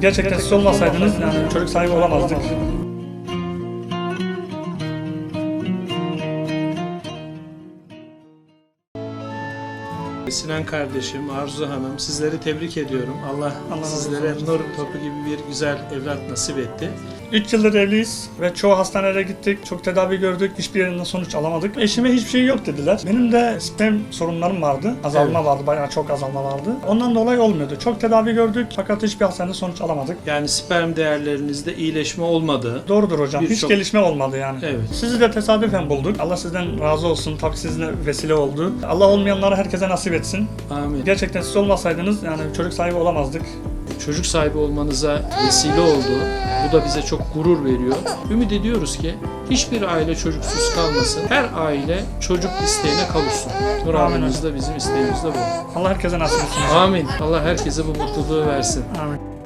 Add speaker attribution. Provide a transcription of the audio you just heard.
Speaker 1: Gerçekten siz olmasaydınız yani çocuk sahibi olamazdık.
Speaker 2: Sinan kardeşim, Arzu Hanım sizleri tebrik ediyorum. Allah,
Speaker 1: Allah
Speaker 2: sizlere nur topu gibi bir güzel evlat nasip etti.
Speaker 1: 3 yıldır evliyiz ve çoğu hastanelere gittik. Çok tedavi gördük. Hiçbir yerinden sonuç alamadık. Eşime hiçbir şey yok dediler. Benim de sperm sorunlarım vardı. Azalma
Speaker 2: Evet.
Speaker 1: vardı. Bayağı çok azalma vardı. Ondan dolayı olmuyordu. Çok tedavi gördük fakat hiçbir hastanede sonuç alamadık.
Speaker 2: Yani sperm değerlerinizde iyileşme olmadı.
Speaker 1: Doğrudur hocam. Hiç
Speaker 2: Birçok-
Speaker 1: gelişme olmadı yani.
Speaker 2: Evet.
Speaker 1: Sizi de tesadüfen bulduk. Allah sizden razı olsun. Tabii sizinle vesile oldu. Allah olmayanlara herkese nasip etsin.
Speaker 2: Amin.
Speaker 1: Gerçekten siz olmasaydınız yani çocuk sahibi olamazdık.
Speaker 2: Çocuk sahibi olmanıza vesile oldu. Bu da bize çok gurur veriyor. Ümit ediyoruz ki hiçbir aile çocuksuz kalmasın. Her aile çocuk isteğine kavuşsun. Muradımız da bizim isteğimiz de bu.
Speaker 1: Allah herkese nasip etsin.
Speaker 2: Amin. Allah herkese bu mutluluğu versin.
Speaker 1: Amin.